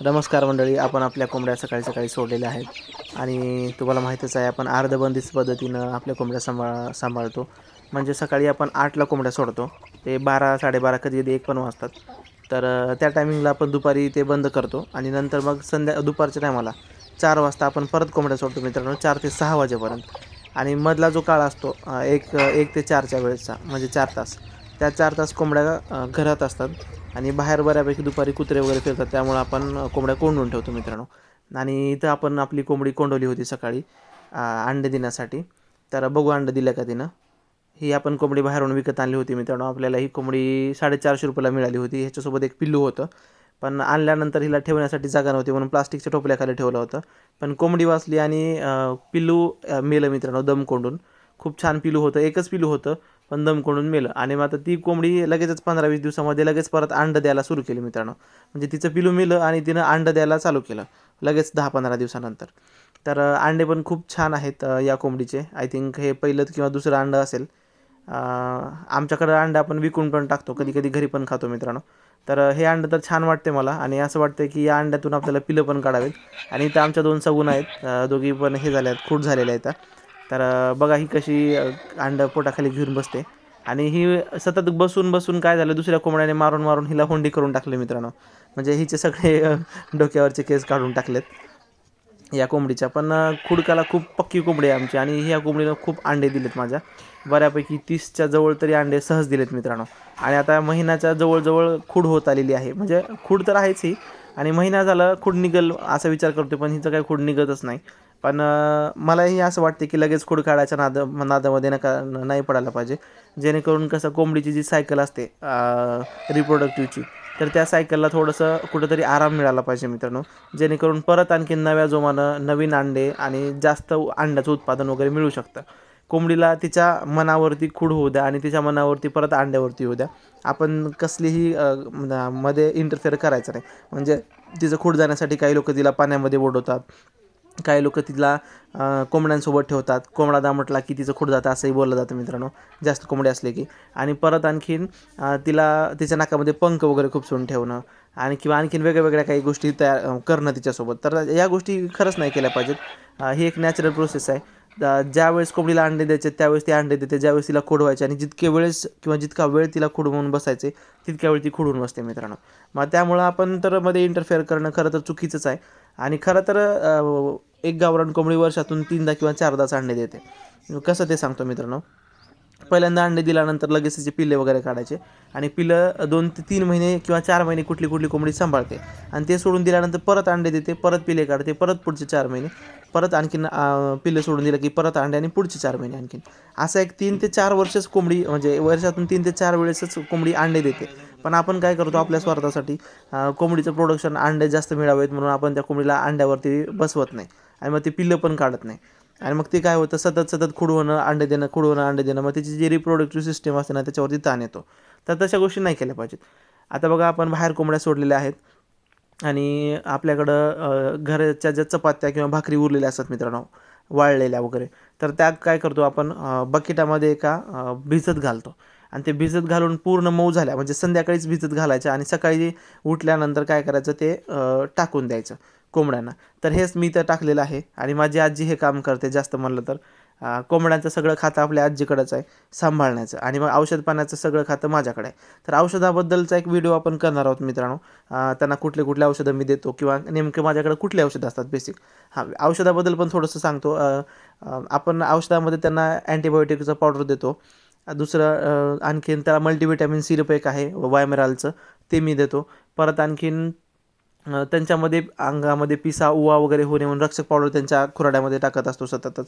नमस्कार मंडळी आपण आपल्या कोंबड्या सकाळी सकाळी सोडलेल्या आहेत. आणि तुम्हाला माहीतच आहे आपण अर्धबंदीच पद्धतीनं आपल्या कोंबड्या सांभाळ सांभाळतो. म्हणजे सकाळी आपण आठला कोंबड्या सोडतो. ते बारा साडेबारा कधी कधी एक पण वाजतात. तर त्या टायमिंगला आपण दुपारी ते बंद करतो. आणि नंतर मग संध्या दुपारच्या टायमाला चार वाजता आपण परत कोंबड्या सोडतो मित्रांनो चार ते सहा वाजेपर्यंत. आणि मधला जो काळ असतो एक एक ते चारच्या वेळेचा म्हणजे चार तास. त्या चार तास कोंबड्या घरात असतात आणि बाहेर बऱ्यापैकी दुपारी कुत्रे वगैरे फिरतात त्यामुळं आपण कोंबड्या कोंडून ठेवतो मित्रांनो. आणि इथं आपण आपली कोंबडी कोंडवली होती सकाळी अंडे देण्यासाठी. तर बघू अंडं दिलं का तिनं. ही आपण कोंबडी बाहेरून विकत आणली होती मित्रांनो. आपल्याला ही कोंबडी साडेचारशे रुपयाला मिळाली होती. ह्याच्यासोबत एक पिल्लू होतं. पण आणल्यानंतर हिला ठेवण्यासाठी जागा नव्हती म्हणून प्लास्टिकच्या टोपल्याखाली ठेवलं होतं. पण कोंबडी वाचली आणि पिल्लू मेलं मित्रांनो दम कोंडून. खूप छान पिलू होतं. एकच पिलू होतं. पण दम कोंडून मेलं. आणि मग आता ती कोंबडी लगेचच पंधरा वीस दिवसामध्ये लगेच परत अंडं द्यायला सुरू केली मित्रांनो. म्हणजे तिचं पिलू मेलं आणि तिनं अंडं द्यायला चालू केलं लगेच दहा पंधरा दिवसानंतर. तर अंडे पण खूप छान आहेत या कोंबडीचे. आय थिंक हे पहिलं किंवा दुसरं अंडं असेल. आमच्याकडं अंडं आपण विकून पण टाकतो कधी कधी घरी पण खातो मित्रांनो. तर हे अंडं तर छान वाटते मला. आणि असं वाटतं की या अंड्यातून आपल्याला पिलं पण काढावेत. आणि इथं आमच्या दोन सगुण आहेत. दोघी पण हे झाले आहेत खूट झालेल्या आहेत. तर बघा ही कशी अंड अंडं पोटाखाली घेऊन बसते. आणि ही सतत बसून बसून काय झालं दुसऱ्या कोंबड्याने मारून मारून हिला हुंडी करून टाकले मित्रांनो. म्हणजे हिचे सगळे डोक्यावरचे केस काढून टाकलेत या कोंबडीच्या. पण खुडकाला खूप पक्की कोंबडी आहे आमची आणि ह्या कोंबडीनं खूप अंडे दिलेत माझ्या. बऱ्यापैकी तीसच्या जवळ तरी अंडे सहज दिलेत मित्रांनो. आणि आता महिन्याच्या जवळजवळ खूड होत आलेली आहे. म्हणजे खूड तर आहेच ही. आणि महिना झाला खूड निघल असा विचार करतो पण हिचं काही खूड निघतच नाही. पण मलाही असं वाटते की लगेच खूड काढायच्या नाद नादामध्ये नका नाही पडायला पाहिजे. जेणेकरून कसं कोंबडीची जी सायकल असते रिप्रोडक्टिव्हची तर त्या सायकलला थोडंसं कुठंतरी आराम मिळाला पाहिजे मित्रांनो. जेणेकरून परत आणखी नव्या जोमानं नवीन अंडे आणि जास्त अंड्याचं उत्पादन वगैरे मिळू शकतं. कोंबडीला तिच्या मनावरती खूड होऊ द्या आणि तिच्या मनावरती परत अंड्यावरती होऊ द्या. आपण कसलीही मध्ये इंटरफेअर करायचं नाही. म्हणजे तिचं खूड जाण्यासाठी काही लोक तिला पाण्यामध्ये बुडवतात काही लोक तिला कोंबड्यांसोबत ठेवतात. कोंबडा दामटला की तिचं खूड जातं असंही बोललं जातं मित्रांनो. जास्त कोंबडे असले की. आणि परत आणखीन तिला तिच्या नाकामध्ये पंख वगैरे खूप सोडून ठेवणं. आणि किंवा आणखीन वेगळ्या काही गोष्टी तयार करणं तिच्यासोबत. तर या गोष्टी खरंच नाही केल्या पाहिजेत. ही एक नॅचरल प्रोसेस आहे. ज्यावेळेस कोंबडीला अंडे द्यायचे त्यावेळेस ती अंडे देते. ज्यावेळेस तिला खोडवायचे आणि जितके वेळेस किंवा जितका वेळ तिला खुडवून बसायचे तितक्या वेळ ती खोडून बसते मित्रांनो. मग त्यामुळं आपण तर मध्ये इंटरफेअर करणं खरं तर चुकीचंच आहे. आणि खरं तर एक गावरान कोंबडी वर्षातून तीनदा किंवा चारदाच अंडे देते. कसं ते सांगतो मित्रांनो? पहिल्यांदा अंडे दिल्यानंतर लगेच त्याचे पिल्ले वगैरे काढायचे आणि पिलं दोन ते तीन महिने किंवा चार महिने कुठली कुठली कोंबडी सांभाळते. आणि ते सोडून दिल्यानंतर परत अंडे देते परत पिले काढते परत पुढचे चार महिने. परत आणखीन पिल्ले सोडून दिलं की परत अंडे आणि पुढचे चार महिने आणखीन. असं एक तीन ते चार वर्षच कोंबडी म्हणजे वर्षातून तीन ते चार वेळेसच कोंबडी अंडे देते. पण आपण काय करतो आपल्या स्वार्थासाठी कोंबडीचं प्रोडक्शन अंडे जास्त मिळावेत म्हणून आपण त्या कोंबडीला अंड्यावरती बसवत नाही. आणि मग ते पिल्लं पण काढत नाही. आणि मग ते काय होतं सतत सतत खुडवणं अंडे देणं खुडवणं अंडे देणं मग त्याची जी रिप्रोडक्टिव्ह सिस्टम असते ना त्याच्यावरती ताण येतो. तर तशा गोष्टी नाही केल्या पाहिजेत. आता बघा आपण बाहेर कोंबड्या सोडलेल्या आहेत. आणि आपल्याकडं घरच्या घराच्या ज्या चपात्या किंवा भाकरी उरलेल्या असतात मित्रांनो वाळलेल्या वगैरे तर त्या काय करतो आपण बकेटामध्ये एका भिजत घालतो. आणि ते भिजत घालून पूर्ण मऊ झाल्या. म्हणजे संध्याकाळीच भिजत घालायचं आणि सकाळी उठल्यानंतर काय करायचं ते टाकून द्यायचं कोंबड्यांना. तर हेच मी तर टाकलेलं आहे आणि माझी आजी हे काम करते जास्त म्हणलं तर. कोंबड्यांचं सगळं खातं आपल्या आजीकडंच आहे सांभाळण्याचं आणि मग औषध पाण्याचं सगळं खातं माझ्याकडे आहे. तर औषधाबद्दलचा एक व्हिडिओ आपण करणार आहोत मित्रांनो. त्यांना कुठले कुठले औषधं मी देतो किंवा नेमके माझ्याकडे कुठले औषधं असतात बेसिक. हां औषधाबद्दल पण थोडंसं सांगतो. आपण औषधामध्ये त्यांना अँटीबायोटिकचा पावडर देतो. दुसरं आणखीन त्याला मल्टीव्हिटॅमिन सिरप एक आहे वायमेरालचं ते मी देतो. परत आणखीन त्यांच्यामध्ये अंगामध्ये पिसा उवा वगैरे होणे म्हणून रक्षक पावडर त्यांच्या खुराड्यामध्ये टाकत असतो सततच.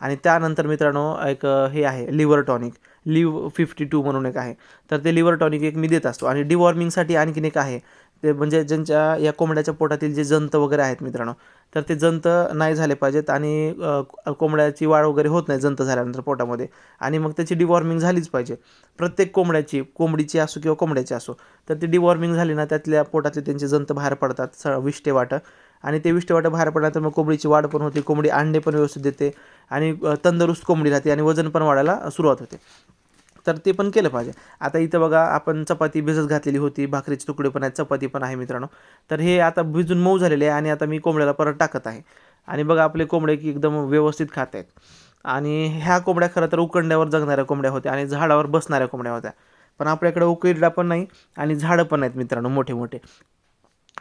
आणि त्यानंतर मित्रांनो एक हे आहे liver tonic Liv fifty two म्हणून एक आहे. तर ते लिव्हर टॉनिक एक मी देत असतो. आणि डिवॉर्मिंगसाठी आणखीन एक आहे. ते म्हणजे ज्यांच्या या कोंबड्याच्या पोटातील जे जंत वगैरे आहेत मित्रांनो तर ते जंत नाही झाले पाहिजेत आणि कोंबड्याची वाढ वगैरे होत नाही जंत झाल्यानंतर पोटामध्ये आणि मग त्याची डिवॉर्मिंग झालीच पाहिजे. प्रत्येक कोंबड्याची कोंबडीची असो किंवा कोंबड्याची असो तर ती डिवॉर्मिंग झाली ना त्यातल्या पोटातले त्यांचे जंत बाहेर पडतात स विष्टे वाटं. आणि ते विष्टे वाटं बाहेर पडल्यानंतर मग कोंबडीची वाढ पण होते कोंबडी अंडे पण व्यवस्थित देते आणि तंदुरुस्त कोंबडी राहते आणि वजन पण वाढायला सुरुवात होते. तर ते पण केलं पाहिजे. आता इथं बघा आपण चपाती भिजत घातलेली होती भाकरीचे तुकडे पण आहेत चपाती पण आहे मित्रांनो. तर हे आता भिजून मऊ झालेले आहे आणि आता मी कोंबड्याला परत टाकत आहे. आणि बघा आपले कोंबडे की एकदम व्यवस्थित खात आहेत. आणि ह्या कोंबड्या खरं तर उकंड्यावर जगणाऱ्या कोंबड्या होत्या आणि झाडावर बसणाऱ्या कोंबड्या होत्या. पण आपल्याकडे उकिरडा पण नाही आणि झाडं पण आहेत मित्रांनो मोठे मोठे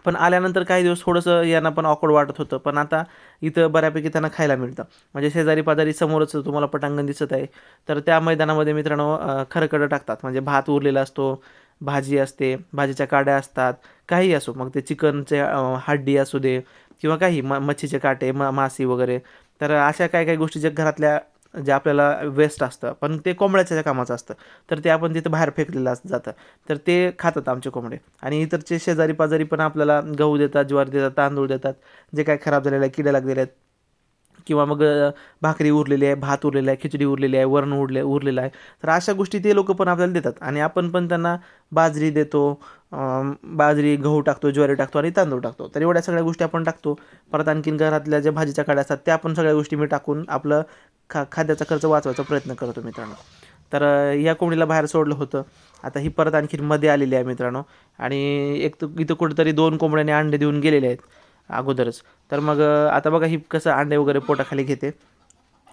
पण आल्यानंतर काही दिवस थोडंसं यांना पण ऑकवर्ड वाटत होतं. पण आता इथं बऱ्यापैकी त्यांना खायला मिळतं. म्हणजे शेजारी पाजारी समोरच तुम्हाला पटांगण दिसत आहे. तर त्या मैदानामध्ये मित्रांनो खरकडं टाकतात. म्हणजे भात उरलेला असतो भाजी असते भाजीच्या काड्या असतात काही असो. मग ते चिकनचे हड्डी असू दे किंवा काही म मच्छीचे काटे म मासी वगैरे. तर अशा काही काही गोष्टी ज्या घरातल्या जे आपल्याला वेस्ट असतं पण ते कोंबड्याच्या कामाचं असतं तर ते आपण तिथं बाहेर फेकलेलं जातं. तर ते खातात आमचे कोंबडे. आणि इतरचे शेजारी पाजारी पण आपल्याला गहू देतात ज्वारी देतात तांदूळ देतात जे काय खराब झालेलं आहे किडे लागलेले आहेत किंवा मग भाकरी उरलेली आहे भात उरलेला आहे खिचडी उरलेली आहे वरण उरले उरलेलं आहे. तर अशा गोष्टी ते लोक पण आपल्याला देतात. आणि आपण पण त्यांना बाजरी देतो बाजरी गहू टाकतो ज्वारी टाकतो आणि तांदूळ टाकतो. तर एवढ्या सगळ्या गोष्टी आपण टाकतो. परत आणखीन घरातल्या ज्या भाजीच्या काड्या असतात त्या पण सगळ्या गोष्टी मी टाकून आपलं खा खाद्याचा खर्च वाचवायचा प्रयत्न करतो मित्रांनो. तर या कोंबडीला बाहेर सोडलं होतं. आता ही परत आणखीन मध्ये आलेली आहे मित्रांनो. आणि एक तर इथं कुठेतरी दोन कोंबड्याने अंडे देऊन गेलेले आहेत. अगोदरच. तर मग आता बघा ही कसं अंडे वगैरे पोटाखाली घेते.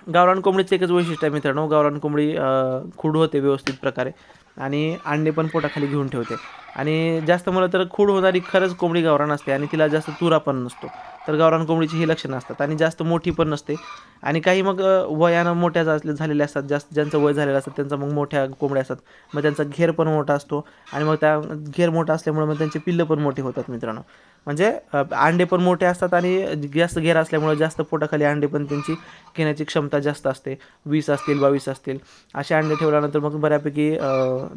गावरान कोंबडीचं एकच वैशिष्ट्य आहे मित्रांनो गावरान कोंबडी खुड खूड होते व्यवस्थित प्रकारे. आणि अंडे पण पोटाखाली घेऊन ठेवते. आणि जास्त म्हणलं तर खूड होणारी खरंच कोंबडी गावरान असते आणि तिला जास्त तुरा पण नसतो. तर गावरान कोंबडीची ही लक्षणं असतात आणि जास्त मोठी पण नसते. आणि काही मग वयानं मोठ्या झाले झालेल्या असतात जास्त ज्यांचं वय झालेलं असतं त्यांचा मग मोठ्या कोंबड्या असतात. मग त्यांचा घेर पण मोठा असतो आणि मग त्या घेर मोठा असल्यामुळे मग त्यांचे पिल्लं पण मोठी होतात मित्रांनो. म्हणजे अंडे पण मोठे असतात आणि जास्त घेर असल्यामुळे जास्त पोटाखाली अंडे पण त्यांची घेण्याची क्षमता जास्त असते. वीस असतील बावीस असतील. असे अंडे ठेवल्यानंतर मग बऱ्यापैकी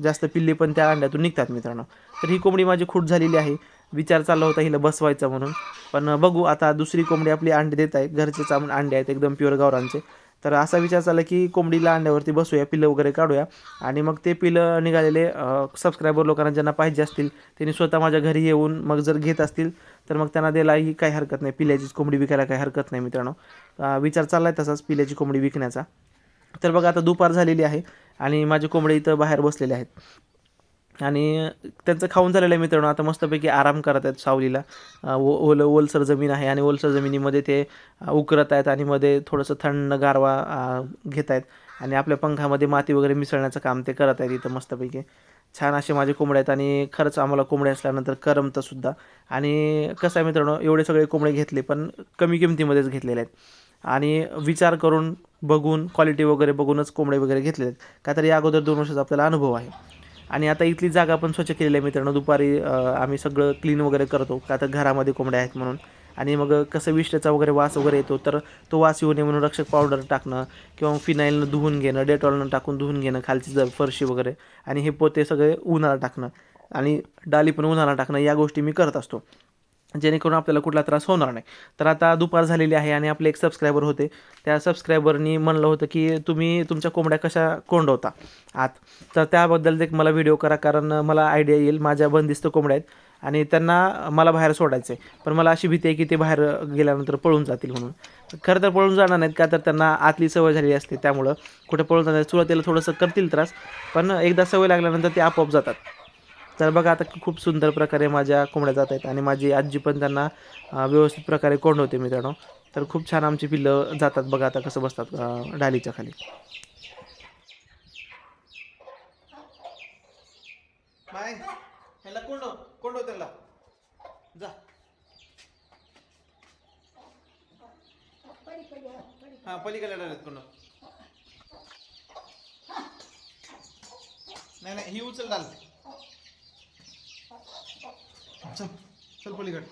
जास्त पिल्ले पण त्या अंड्यातून निघतात मित्रांनो. तर ही कोंबडी माझी खूट झालेली आहे. विचार चालला होता हिला बसवायचा म्हणून. पण बघू आता दुसरी कोंबडी आपली अंडे देत आहे. घरचेच आम- अंडे आहेत एकदम प्युअर गावरांचे तर असा विचार चालला की कोंबडीला अंड्यावरती बसूया पिलं वगैरे काढूया. आणि मग ते पिलं निघालेले सबस्क्रायबर लोकांना ज्यांना पाहिजे असतील त्यांनी स्वतः माझ्या घरी येऊन मग जर घेत असतील तर मग त्यांना द्यायलाही काही हरकत नाही. पिल्याचीच कोंबडी विकायला काही हरकत नाही मित्रांनो. विचार चालला आहे तसाच पिल्याची कोंबडी विकण्याचा. तर बघा आता दुपार झालेली आहे आणि माझे कोंबडे इथं बाहेर बसलेले आहेत. आणि त्यांचं खाऊन झालेलं आहे मित्रांनो. आता मस्तपैकी आराम करत आहेत सावलीला. ओ ओलं ओलसर जमीन आहे आणि ओलसर जमिनीमध्ये ते उकरत आहेत आणि मध्ये थोडंसं थंड गारवा घेत आहेत. आणि आपल्या पंखामध्ये माती वगैरे मिसळण्याचं काम ते करत आहेत इथं मस्तपैकी. छान असे माझे कोंबडे आहेत आणि खरंच आम्हाला कोंबडे असल्यानंतर करमतं सुद्धा. आणि कसं आहे मित्रांनो एवढे सगळे कोंबडे घेतले पण कमी किमतीमध्येच घेतलेले आहेत. आणि विचार करून बघून क्वालिटी वगैरे बघूनच कोंबडे वगैरे घेतलेले आहेत. काहीतरी अगोदर दोन वर्षाचा आपल्याला अनुभव आहे. आणि आता इथली जागा पण स्वच्छ केलेली आहे मित्रांनो. दुपारी आम्ही सगळं क्लीन वगैरे करतो. का आता घरामध्ये कोंबड्या आहेत म्हणून. आणि मग कसं विष्ठेचा वगैरे वास वगैरे येतो तर तो वास येऊ नये म्हणून रक्षक पावडर टाकणं किंवा फिनाईलनं धुवून घेणं डेटॉलनं टाकून धुवून घेणं खालची जर फरशी वगैरे. आणि हे पोते सगळे उन्हाळा टाकणं. आणि डाली पण उन्हाळा टाकणं या गोष्टी मी करत असतो. जेणेकरून आपल्याला कुठला त्रास होणार नाही. तर आता दुपार झालेली आहे आणि आपले एक सबस्क्रायबर होते. त्या सबस्क्रायबरनी म्हणलं होतं की तुम्ही तुमच्या कोंबड्या कशा कोंडवता? आत. तर त्याबद्दल एक मला व्हिडिओ करा कारण मला आयडिया येईल. माझ्या बंदिस्त कोंबड्या आहेत आणि त्यांना मला बाहेर सोडायचं आहे पण मला अशी भीती आहे की ते बाहेर गेल्यानंतर पळून जातील म्हणून. खरं तर पळून जाणार नाहीत का? तर त्यांना आतली सवय झालेली असते. त्यामुळं कुठे पळून जाणार? सुरुवातीला थोडंसं करतील त्रास. पण एकदा सवय लागल्यानंतर ते आपोआप जातात. तर बघा आता खूप सुंदर प्रकारे माझ्या कोंबड्या जात आहेत आणि माझी आजी पण त्यांना व्यवस्थित प्रकारे कोंडवते मित्रांनो. तर खूप छान आमची पिल्लं जातात बघा आता कसं बसतात डालीच्या खाली. ह्याला कोंडव कोंडव हो त्याला. जा. पलीकडे डायरेक्ट कोंडव नाही नाही ही उचल डाल चल चल पलीकडे.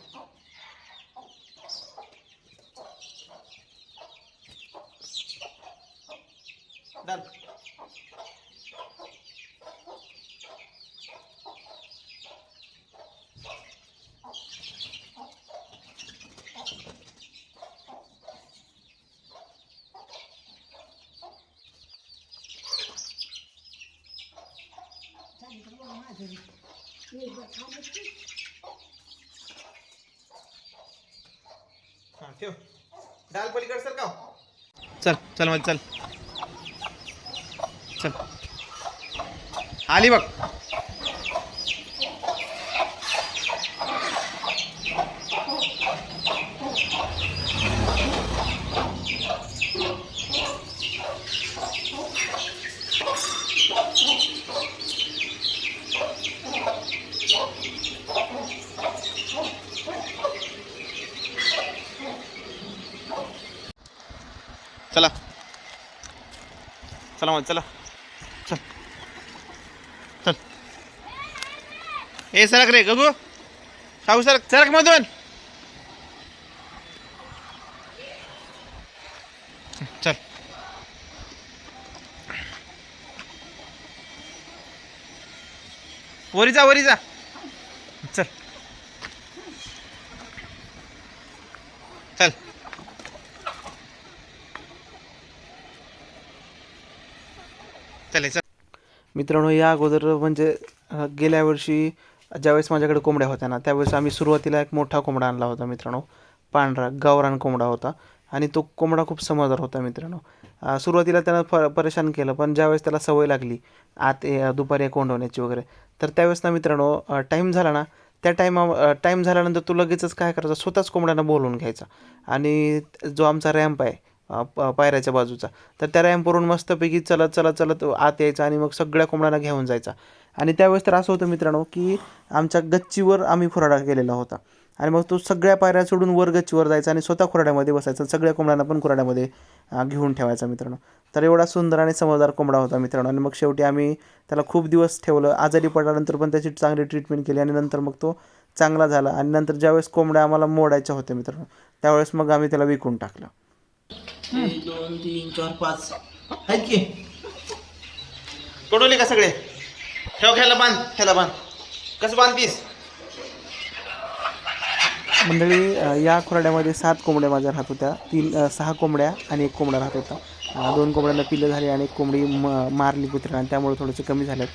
डन ठेव. डाल पलीकडे सर का चल चलमध्ये चल. चल. आली बघ चला चला मग चला. चल. चल. ए सरक रे गगू. शाहू सरक सरक मधून. चल. वरी जा वरी जा चल चल चल चल मित्रांनो या अगोदर म्हणजे गेल्या वर्षी ज्यावेळेस माझ्याकडे कोंबड्या होत्या ना त्यावेळेस आम्ही सुरुवातीला एक मोठा कोंबडा आणला होता मित्रांनो पांढरा गावरान कोंबडा होता. आणि तो कोंबडा खूप समजदार होता मित्रांनो. सुरुवातीला त्यानं फ परेशान केलं पण ज्यावेळेस त्याला सवय लागली आत ए- दुपारी कोंडवण्याची वगैरे तर त्यावेळेस ना मित्रांनो टाईम झाला ना त्या टाईमा टाईम झाल्यानंतर तू लगेचच काय करायचा स्वतःच कोंबड्यांना बोलवून घ्यायचा. आणि जो आमचा रॅम्प आहे प- पायऱ्याच्या बाजूचा. तर त्या रॅम्पवरून मस्तपैकी चलत चलत चलत आत यायचा आणि मग सगळ्या कोंबड्यांना घेऊन जायचा. आणि त्यावेळेस तर असं होतं मित्रांनो की आमच्या गच्चीवर आम्ही खुराडा केलेला होता. आणि मग तो सगळ्या पायऱ्या सोडून वर गच्चीवर जायचा आणि स्वतः खुराड्यामध्ये बसायचा. सगळ्या कोंबड्यांना पण खुराड्यामध्ये घेऊन ठेवायचा मित्रांनो. तर एवढा सुंदर आणि समजदार कोंबडा होता मित्रांनो. आणि मग शेवटी आम्ही त्याला खूप दिवस ठेवलं. आजारी पडल्यानंतर पण त्याची चांगली ट्रीटमेंट केली आणि नंतर मग तो चांगला झाला. आणि नंतर ज्यावेळेस कोंबड्या आम्हाला मोडायच्या होत्या मित्रांनो त्यावेळेस मग आम्ही त्याला विकून टाकलं. एक दोन तीन चार पाच. आहेत की. तोडवले का सगळे? ठेव ख्याला बांध ख्याला बांध. कसं बांधतीस? मंडळी या खुराड्यामध्ये सात कोंबड्या माझ्या राहत होत्या. तीन सहा कोंबड्या आणि एक कोंबडा राहत होता. दोन कोंबड्यांना पिल्लं झाली आणि एक कोंबडी म मारली कुत्र्यानं आणि त्यामुळे थोडेसे कमी झालेत.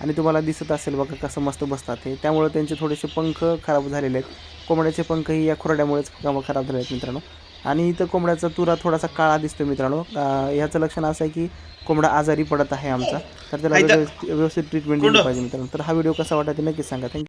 आणि तुम्हाला दिसत असेल बघा कसं मस्त बसतात ते. त्यामुळे त्यांचे थोडेसे पंख खराब झालेले आहेत. कोंबड्याचे पंखही या खुराड्यामुळेच खराब झाले आहेत मित्रांनो. आणि इथं कोंबड्याचा तुरा थोडासा काळा दिसतो मित्रांनो. अ, याचं लक्षण असं आहे की कोंबडा आजारी पडत आहे आमचा. तर त्याला व्यवस्थित व्यवस्थित ट्रीटमेंट दिली पाहिजे मित्रांनो. तर हा व्हिडिओ कसा वाटला ते नक्कीच सांगा. थँक्यू